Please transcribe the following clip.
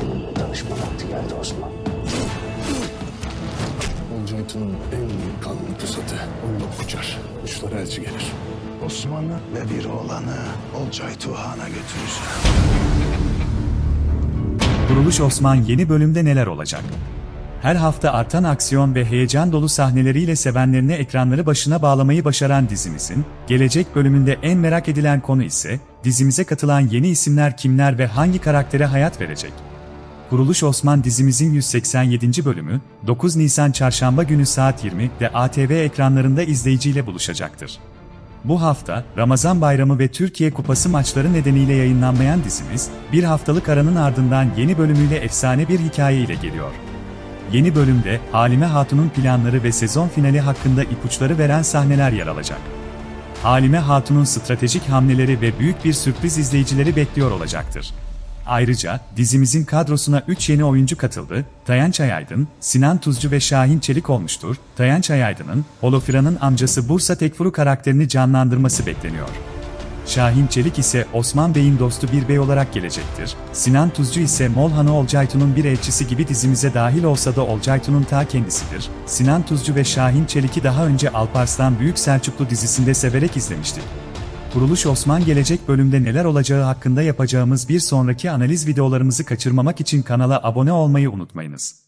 Seninle tanışma vakti geldi Osman. Olcayt'ın en büyük kanlı pusatı. Onunla uçar. Uçlara elçi gelir. Osman'ı ve bir oğlanı Olcay Tuhan'a götüreceğim. Kuruluş Osman yeni bölümde neler olacak? Her hafta artan aksiyon ve heyecan dolu sahneleriyle sevenlerini ekranları başına bağlamayı başaran dizimizin, gelecek bölümünde en merak edilen konu ise, dizimize katılan yeni isimler kimler ve hangi karaktere hayat verecek? Kuruluş Osman dizimizin 187. bölümü, 9 Nisan Çarşamba günü saat 20'de ATV ekranlarında izleyiciyle buluşacaktır. Bu hafta, Ramazan Bayramı ve Türkiye Kupası maçları nedeniyle yayınlanmayan dizimiz, bir haftalık aranın ardından yeni bölümüyle efsane bir hikaye ile geliyor. Yeni bölümde, Halime Hatun'un planları ve sezon finali hakkında ipuçları veren sahneler yer alacak. Halime Hatun'un stratejik hamleleri ve büyük bir sürpriz izleyicileri bekliyor olacaktır. Ayrıca dizimizin kadrosuna 3 yeni oyuncu katıldı. Tayanç Ayaydın, Sinan Tuzcu ve Şahin Çelik olmuştur. Tayanç Ayaydın'ın, Holofira'nın amcası Bursa Tekfuru karakterini canlandırması bekleniyor. Şahin Çelik ise Osman Bey'in dostu bir bey olarak gelecektir. Sinan Tuzcu ise Molhanı Olcaytun'un bir elçisi gibi dizimize dahil olsa da Olcaytun'un ta kendisidir. Sinan Tuzcu ve Şahin Çelik'i daha önce Alparslan Büyük Selçuklu dizisinde severek izlemiştik. Kuruluş Osman gelecek bölümde neler olacağı hakkında yapacağımız bir sonraki analiz videolarımızı kaçırmamak için kanala abone olmayı unutmayınız.